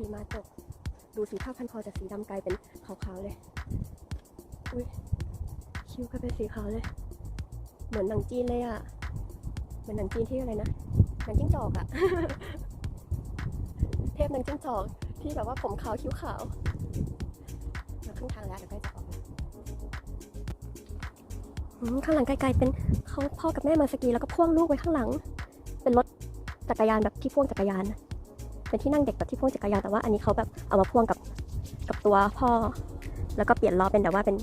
หิมะตก ดูสีผ้าพันคอจากสีดำกลายเป็นขาวๆเลย อุ้ยคิ้วก็เป็นสีขาวเลย เหมือนหนังจีนเลยอะเหมือนหนังจีนที่อะไรนะ หนังจิ้งจอกอะเทพหนังจิ้งจอกที่แบบว่าผมขาวคิ้วขาวมาครึ่งทางแล้วเดี๋ยวใกล้จะออกข้างหลังไกลๆเป็นเขาพ่อกับแม่มาสกีแล้วก็พ่วงลูกไว้ข้างหลัง เป็นรถจักรยานแบบที่พ่วงจักรยาน เป็นที่นั่งเด็กแบบที่พ่วงจักรยานแต่ว่าอันนี้เขาแบบเอามาพ่วงกับกับตัวพ่อ แล้วก็เปลี่ยนล้อเป็นแบบว่าเป็น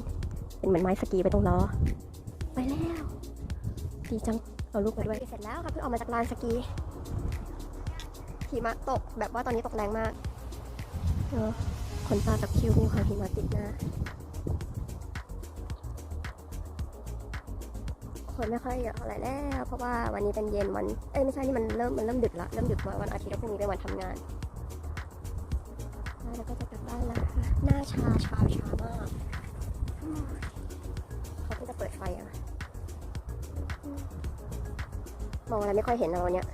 เป็นเหมือนไม้สกีไปตรงล้อ ไปแล้วดีจังเอาลูกมาด้วยเสร็จแล้วค่ะเพิ่งออกมาจากลานสกีหิมะตกแบบว่าตอนนี้ตกแรงมากเออขนตากับคิ้วมีความหิมะติดหน้า คนไม่ค่อยเยอะเท่าไหร่แล้ว เพราะว่าวันนี้เป็นเย็นวัน เอ้ยไม่ใช่นี่มันเริ่มมันเริ่มดึกละ เริ่มดึกวันอาทิตย์แล้วพรุ่งนี้เป็นวันทำงาน แล้วก็จะกลับบ้านแล้วค่ะหน้าชาชาชามากอืมเขาก็จะเปิดไฟอะ มองอะไรไม่ค่อยเห็นนะวันเนี้ย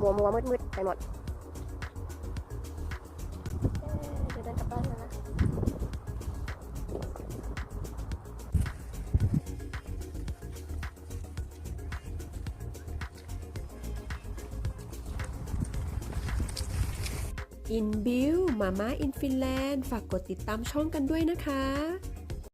มัวมัวมืดมืดไปหมดเดินกลับบ้าน อินบิวมาม่าอินฟินแลนด์ฝากกดติดตามช่องกันด้วยนะคะ